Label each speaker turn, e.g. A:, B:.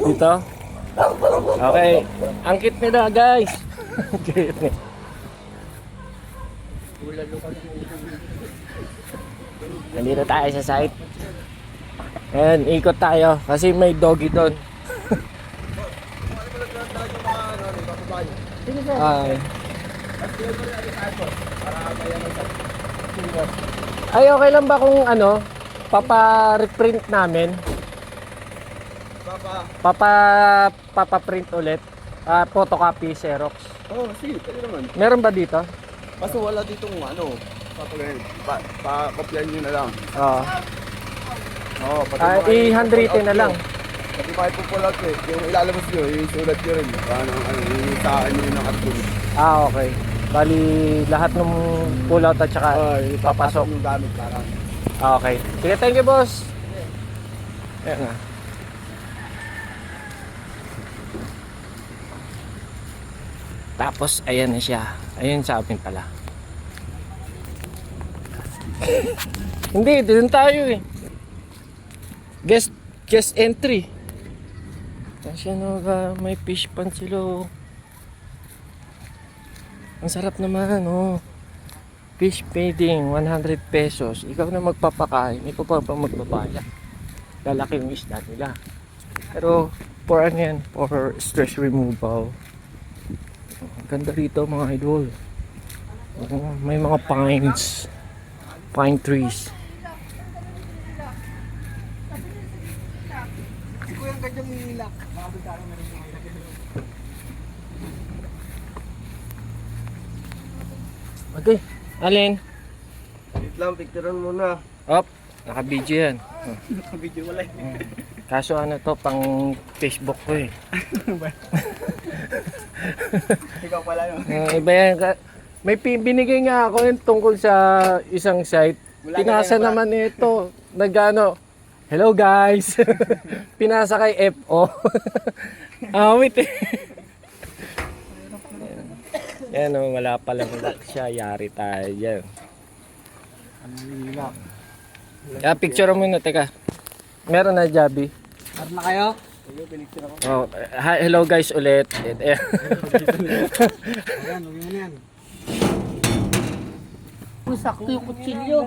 A: Dito? Okay. Angkit nila guys. Angkit nila. Nandito tayo sa site. Ayan, ikot tayo kasi may doggy doon. Ay. Ay, okay lang ba kung ano, papa-reprint namin?
B: Papa.
A: Papa, papa-print ulit? Ah, photocopy, Xerox.
B: Oh, sige, pwede naman.
A: Meron ba dito?
B: Kaso wala ditong ano, papagayin. Pa, pa, kopyan nyo na lang.
A: Oo.
B: Oo, pati
A: Ah,
B: mga-
A: i-handwritten na lang.
B: Pati mga ipupulat eh. Yung ilalabas nyo, yung sulat nyo rin. Paano, ano, yung sa akin yung nakatulog.
A: Ah, okay. Bali, lahat ng pull-out at saka
B: yung
A: papasok.
B: yung gamit parang.
A: Ah, okay. Sige, thank you, boss. Ayan na. Tapos, ayan na siya. Ayan sa amin pala. Hindi, doon tayo eh. Guest, guest entry. Kasi ano ka, may fish pan sila oh. Ang sarap naman oh. Fish feeding, 100 pesos. Ikaw na magpapakain, ikaw pa pa magbabayad. Lalaki yung isda nila. Pero, for ano yan, for stress removal. Ganda rito mga idol. May mga pines. Pine trees. Okay, alin?
B: Wait lang, picturean muna.
A: Op, naka-video yan.
B: Video wala
A: Kaso ano to, pang Facebook ko eh.
B: Ikaw pala yun.
A: Uh, iba yan. May binigay nga ako yun tungkol sa isang site.
B: Wala
A: Pinasa
B: na-
A: naman ito. Nagano, hello guys. Pinasa kay FO. ah, wait eh. Yan o, wala palang lock siya. Yari tayo dyan. Ah, picture mo na, teka. Meron na, Jabi.
C: Meron na kayo?
A: Oh, hi- hello guys ulit.
C: Ayan, huwag mo na yan.
D: Sakto yung kutsilyo.